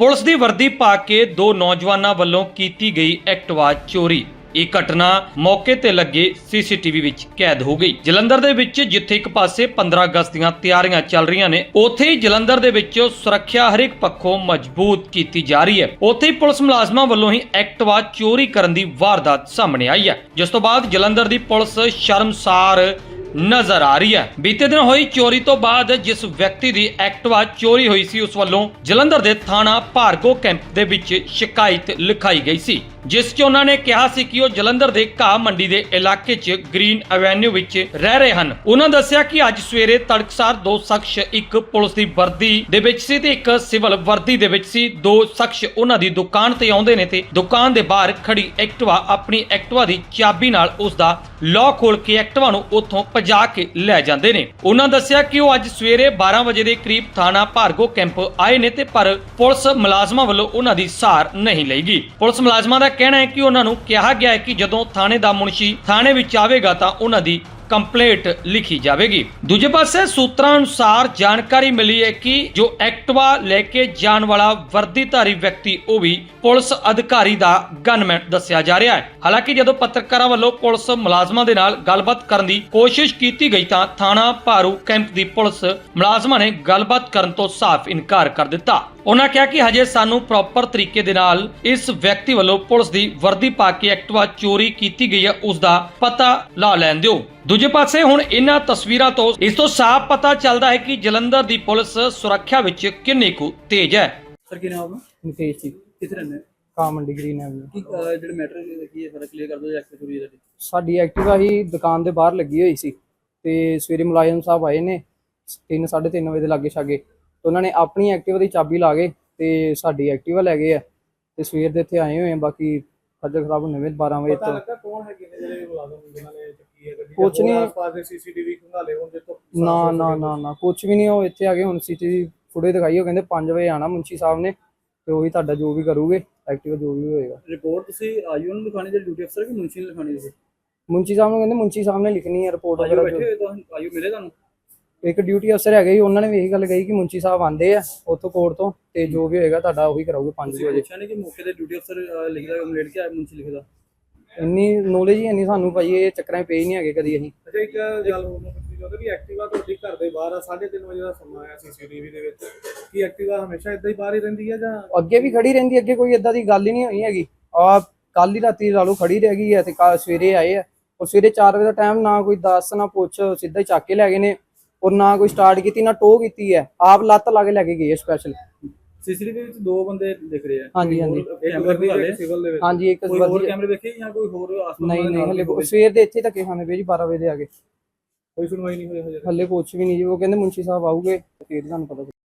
Police ਦੀ ਵਰਦੀ ਪਾ ਕੇ ਦੋ ਨੌਜਵਾਨਾਂ ਵੱਲੋਂ ਕੀਤੀ ਗਈ ਐਕਟਿਵਾ ਚੋਰੀ। ਇਹ ਘਟਨਾ ਮੌਕੇ ਤੇ ਲੱਗੇ ਸੀਸੀਟੀਵੀ ਵਿੱਚ ਕੈਦ ਹੋ ਗਈ। ਜਲੰਧਰ ਦੇ ਵਿੱਚ ਜਿੱਥੇ ਇੱਕ ਪਾਸੇ 15 ਅਗਸਤ ਦੀਆਂ ਤਿਆਰੀਆਂ ਚੱਲ ਰਹੀਆਂ ਨੇ, ਉੱਥੇ ਹੀ ਜਲੰਧਰ ਦੇ ਵਿੱਚ ਸੁਰੱਖਿਆ ਹਰੇਕ ਪੱਖੋਂ ਮਜ਼ਬੂਤ ਕੀਤੀ ਜਾ ਰਹੀ ਹੈ। ਉੱਥੇ ਹੀ ਪੁਲਿਸ ਮੁਲਾਜ਼ਮਾਂ ਵੱਲੋਂ ਹੀ ਐਕਟਿਵਾ ਚੋਰੀ ਕਰਨ ਦੀ ਵਾਰਦਾਤ ਸਾਹਮਣੇ ਆਈ ਹੈ। ਜਿਸ ਤੋਂ ਬਾਅਦ ਜਲੰਧਰ ਦੀ ਪੁਲਿਸ ਸ਼ਰਮਸਾਰ ਨਜ਼ਰ ਆ ਰਹੀ ਹੈ। ਬੀਤੇ ਦਿਨ ਹੋਈ ਚੋਰੀ ਤੋਂ ਬਾਅਦ ਜਿਸ ਵਿਅਕਤੀ ਦੀ ਐਕਟਿਵਾ ਚੋਰੀ ਹੋਈ ਸੀ, ਉਸ ਵੱਲੋਂ ਜਲੰਧਰ ਦੇ ਥਾਣਾ ਭਾਰਗੋ ਕੈਂਪ ਦੇ ਵਿੱਚ ਸ਼ਿਕਾਇਤ ਲਿਖਾਈ ਗਈ ਸੀ। ਜਿਸ 'ਚ ਉਹਨਾਂ ਨੇ ਕਿਹਾ ਸੀ ਕਿ ਉਹ ਜਲੰਧਰ ਦੇ ਘਾਹ ਮੰਡੀ ਦੇ ਇਲਾਕੇ 'ਚ ਗ੍ਰੀਨ ਐਵੇਨਿਊ ਵਿੱਚ ਰਹਿ ਰਹੇ ਹਨ। ਉਹਨਾਂ ਦੱਸਿਆ ਕਿ ਅੱਜ ਸਵੇਰੇ ਤੜਕਸਾਰ ਦੋ ਸ਼ਖਸ, ਇੱਕ ਪੁਲਿਸ ਦੀ ਵਰਦੀ ਦੇ ਵਿੱਚ ਸੀ ਤੇ ਇੱਕ ਸਿਵਲ ਵਰਦੀ ਦੇ ਵਿੱਚ ਸੀ। ਦੋ ਸ਼ਖਸ ਉਹਨਾਂ ਦੀ ਦੁਕਾਨ ਤੇ ਆਉਂਦੇ ਨੇ ਤੇ ਦੁਕਾਨ ਦੇ ਬਾਹਰ ਖੜੀ ਐਕਟਿਵਾ ਆਪਣੀ ਐਕਟਿਵਾ ਦੀ ਚਾਬੀ ਨਾਲ ਉਸ ਦਾ ਲੌਕ ਖੋਲ ਕੇ ਐਕਟਿਵਾ ਨੂੰ ਉੱਥੋਂ ਭਜਾ ਕੇ ਲੈ ਜਾਂਦੇ ਨੇ। ਉਹਨਾਂ ਦੱਸਿਆ ਕਿ ਉਹ ਅੱਜ ਸਵੇਰੇ 12 ਵਜੇ ਦੇ ਕਰੀਬ ਥਾਣਾ ਭਾਰਗੋ ਕੈਂਪ ਆਏ ਨੇ ਤੇ ਪਰ ਪੁਲਿਸ ਮੁਲਾਜ਼ਮਾਂ ਵੱਲੋਂ ਉਹਨਾਂ ਦੀ ਸਾਰ ਨਹੀਂ ਲਈ ਗਈ ਪੁਲਿਸ ਮੁਲਾਜ਼ਮਾਂ ਦਾ ਕਹਿਣਾ ਹੈ ਕਿ ਉਹਨਾਂ ਨੂੰ ਕਿਹਾ ਗਿਆ ਹੈ ਕਿ ਜਦੋਂ ਥਾਣੇ ਦਾ ਮੁਨਸ਼ੀ ਥਾਣੇ ਵਿੱਚ ਆਵੇਗਾ ਤਾਂ ਉਹਨਾਂ ਦੀ ਕੰਪਲੇਂਟ ਲਿਖੀ ਜਾਵੇਗੀ। ਦੂਜੇ ਪਾਸੇ ਸੂਤਰਾਂ ਅਨੁਸਾਰ ਜਾਣਕਾਰੀ ਮਿਲੀ ਹੈ ਕਿ ਜੋ ਐਕਟਿਵਾ ਲੈ ਕੇ ਜਾਣ ਵਾਲਾ ਵਰਦੀਧਾਰੀ ਵਿਅਕਤੀ, ਉਹ ਵੀ ਪੁਲਿਸ ਅਧਿਕਾਰੀ ਦਾ ਗਨਮੈਨ ਦੱਸਿਆ ਜਾ ਰਿਹਾ ਹੈ। ਹਾਲਾਂਕਿ ਜਦੋਂ ਪੱਤਰਕਾਰਾਂ ਵੱਲੋਂ ਪੁਲਿਸ ਮੁਲਾਜ਼ਮਾਂ ਦੇ ਨਾਲ ਗੱਲਬਾਤ ਕਰਨ ਦੀ ਕੋਸ਼ਿਸ਼ ਕੀਤੀ ਗਈ ਤਾਂ ਥਾਣਾ ਭਾਰੂ ਕੈਂਪ ਦੀ ਪੁਲਿਸ ਮੁਲਾਜ਼ਮਾਂ ਨੇ ਗੱਲਬਾਤ ਕਰਨ ਤੋਂ ਸਾਫ਼ ਇਨਕਾਰ ਕਰ ਦਿੱਤਾ। ਉਹਨਾਂ ਕਿਹਾ ਕਿ ਹਜੇ ਸਾਨੂੰ ਪ੍ਰੋਪਰ ਤਰੀਕੇ ਦੇ ਨਾਲ ਇਸ ਵਿਅਕਤੀ ਵੱਲੋਂ ਪੁਲਿਸ ਦੀ ਵਰਦੀ ਪਾ ਕੇ ਐਕਟਵਾ ਚੋਰੀ ਕੀਤੀ ਗਈ ਹੈ, ਉਸ ਦਾ ਪਤਾ ਲਾ ਲੈਣ ਦਿਓ। ਦੂਜੇ ਪਾਸੇ ਹੁਣ ਇਹਨਾਂ ਤਸਵੀਰਾਂ ਤੋਂ ਇਸ ਤੋਂ ਸਾਫ਼ ਪਤਾ ਚੱਲਦਾ ਹੈ ਕਿ ਜਲੰਧਰ ਦੀ ਪੁਲਿਸ ਸੁਰੱਖਿਆ ਵਿੱਚ ਕਿੰਨੀ ਕੁ ਤੇਜ਼ ਹੈ। ਸਰ ਕੀ ਨਾਮ ਹੈ ਨਿਤੇਸ਼ ਜੀ। ਕਿੱਥੇ ਰਹਿੰਦੇ ਹੋ? ਗ੍ਰੀਨ ਐਵਨਿਊ ਕੀ ਅਹ, ਜਿਹੜੇ ਮੈਟਰ ਕੀ ਹੈ ਸਾਰਾ ਕਲੀਅਰ ਕਰ ਦਿਓ ਐਕਟ ਚੋਰੀ ਦਾ ਸਾਡੀ ਐਕਟਿਵਾ ਹੀ ਦੁਕਾਨ ਦੇ ਬਾਹਰ ਲੱਗੀ ਹੋਈ ਸੀ ਤੇ ਸਵੇਰੇ ਮੁਲਾਜ਼ਮ ਸਾਹਿਬ ਆਏ ਨੇ 3 3:30 ਵਜੇ ਦੇ ਲਾਗੇ ਛਾਗੇ। ਤੇ ਉਹਨਾਂ ਨੇ ਆਪਣੀ ਐਕਟਿਵਾ ਦੀ ਚਾਬੀ ਲਾ ਗਏ ਤੇ ਸਾਡੀ ਐਕਟਿਵਾ ਲੈ ਗਏ ਆ। ਤੇ ਸਵੇਰ ਦੇ ਇੱਥੇ ਆਏ ਹੋਏ ਆ ਬਾਕੀ ਖੱਜਲ ਖਰਾਬ ਹੋਣੇ ਵਿੱਚ 12 ਵਜੇ ਤੋਂ। ਲੱਗਾ ਕੌਣ ਹੈਗੇ ਨੇ ਜਿਹੜੇ ਮੁਲਾਜ਼ਮ ਜਿਨ੍ਹਾਂ ਨੇ ਚੱਕੀ ਹੈ ਗੱਡੀ? ਕੁਛ ਨਹੀਂ। ਆਸ-ਪਾਸ ਦੇ ਸੀਸੀਟੀਵੀ ਖੰਗਾਲੇ ਹੋਣ ਜਿੱਥੋਂ ਨਾ ਨਾ ਨਾ ਨਾ ਕੁਝ ਵੀ ਨਹੀਂ ਉਹ ਇੱਥੇ ਆ ਗਏ ਹੁਣ ਸੀਟੀ ਫੁਟੇਜ ਦਿਖਾਈ ਉਹ ਕਹਿੰਦੇ 5 ਵਜੇ ਆਣਾ ਮੁੰਸ਼ੀ ਸਾਹਿਬ ਨੇ ਤੇ ਉਹੀ ਤੁਹਾਡਾ ਜੋ ਵੀ ਕਰੂਗੇ ਐਕਟਿਵਾ ਜੋ ਵੀ ਹੋਏਗਾ। ਰਿਪੋਰਟ ਤੁਸੀਂ ਆਯੂ ਨੂੰ ਲਿਖਾਣੀ ਜਿਹੜੀ ਡਿਊਟੀ ਅਫਸਰ ਕਿ ਮੁਨਸ਼ੀ ਨੂੰ ਲਿਖਾਣੀ ਹੈ ਮੁੰਸ਼ੀ ਸਾਹਿਬ ਨੂੰ ਕਹਿੰਦੇ ਮੁੰਸ਼ੀ ਸਾਹਿਬ ਨੇ ਲਿਖਣੀ ਹੈ ਰਿਪੋਰਟ ਆਯੂ ਵਗੈਰਾ ਬੈਠੇ ਜੋ ਹੋਏ ਤਾਂ ਆਯੂ ਮਿਲੇ ਤੁਹਾਨੂੰ? ਇੱਕ ਡਿਊਟੀ ਅਫਸਰ ਹੈਗੇ ਜੀ ਉਹਨਾਂ ਨੇ ਵੀ ਇਹੀ ਗੱਲ ਕਹੀ ਕਿ ਮੁੰਚੀ ਸਾਹਿਬ ਆਂਦੇ ਆ ਉੱਥੋਂ ਕੋਰਟ ਤੋਂ ਤੇ ਜੋ ਵੀ ਹੋਏਗਾ ਤੁਹਾਡਾ ਉਹੀ ਕਰਾਉਗੇ 5 ਤੁਸੀਂ ਵਜੇ। ਪੁੱਛਿਆ ਨਹੀਂ ਕਿ ਮੌਕੇ ਤੇ ਡਿਊਟੀ ਅਫਸਰ ਲਿਖਦਾ ਕੰਪਲੇਂਟ ਕਿ ਮੁਨਸ਼ੀ ਲਿਖਦਾ? ਇੰਨੀ ਨੌਲੇਜ ਹੀ ਇੰਨੀ ਸਾਨੂੰ ਭਾਈ ਇਹ ਚੱਕਰਾਂ 'ਚ ਪਏ ਹੀ ਨਹੀਂ ਹੈਗੇ ਕਦੀ ਅਸੀਂ। ਅੱਛਾ ਇੱਕ ਗੱਲ ਹੋਰ ਮੈਂ ਪੁੱਛਣੀ ਚਾਹੁੰਦਾ ਵੀ ਐਕਟਿਵਾ ਤੁਹਾਡੀ ਘਰ ਦੇ ਬਾਹਰ ਆ 3:30 ਵਜੇ ਦਾ ਸਮਾਂ ਆਇਆ ਸੀਸੀਟੀਵੀ ਦੇ ਵਿੱਚ। ਕੀ ਐਕਟਿਵਾ ਹਮੇਸ਼ਾ ਇਦਾਂ ਹੀ ਬਾਹਰ ਹੀ ਰਹਿੰਦੀ ਹੈ ਜਾਂ ਅੱਗੇ ਵੀ ਖੜੀ ਰਹਿੰਦੀ ਅੱਗੇ ਕੋਈ ਏਦਾਂ ਦੀ ਗੱਲ ਹੀ ਨਹੀਂ ਹੋਈ ਹੈਗੀ। ਆ ਕੱਲ ਹੀ ਰਾਤੀ ਲਾ ਲਓ ਖੜੀ ਰਹਿ ਗਈ ਹੈ ਤੇ ਕੱਲ੍ਹ ਸਵੇਰੇ ਆਏ ਆ। ਔਰ ਸਵੇਰੇ 4 ਵਜੇ ਦਾ ਟਾਈਮ ਨਾ ਕੋਈ ਦੱਸ ਨਾ ਪੁੱਛ ਸਿੱਧਾ ਹੀ ਚੱਕ ਕੇ ਲੈ ਗਏ ਨੇ। ਔਰ ਨਾ ਕੋਈ ਸਟਾਰਟ ਕੀਤੀ ਨਾ ਟੋ ਕੀਤੀ ਹੈ। ਆਪ ਲੱਤ ਲਾ ਕੇ ਲੈ ਕੇ ਗਏ ਸਪੈਸ਼ਲ ਸੀਸੀਟੀਵੀ ਵਿੱਚ ਦੋ ਬੰਦੇ ਦਿਖ ਰਹੇ ਆ। ਹਾਂਜੀ ਹਾਂਜੀ। ਇੱਕ ਕੈਮਰੇ ਵੀ ਹਾਲੇ ਸਿਵਲ ਦੇ ਵਿੱਚ। ਹਾਂਜੀ ਇੱਕ ਕੋਈ ਹੋਰ ਕੈਮਰੇ ਵੇਖੇ ਜਾਂ ਕੋਈ ਹੋਰ ਆਸ-ਪਾਸ ਨਹੀਂ ਨਹੀਂ ਹਲੇ? ਸਵੇਰ ਦੇ ਇੱਥੇ ਧੱਕੇ ਖਾਣੇ ਪਏ ਜੀ 12 ਵਜੇ ਦੇ ਆ ਕੇ ਕੋਈ ਸੁਣਵਾਈ ਨਹੀਂ ਹੋਈ ਹਜੇ ਹੱਲੇ ਕੁਛ ਵੀ ਨਹੀਂ ਜੀ ਉਹ ਕਹਿੰਦੇ ਮੁੰਸ਼ੀ ਸਾਹਿਬ ਆਉਗੇ ਫਿਰ ਤੁਹਾਨੂੰ ਪਤਾ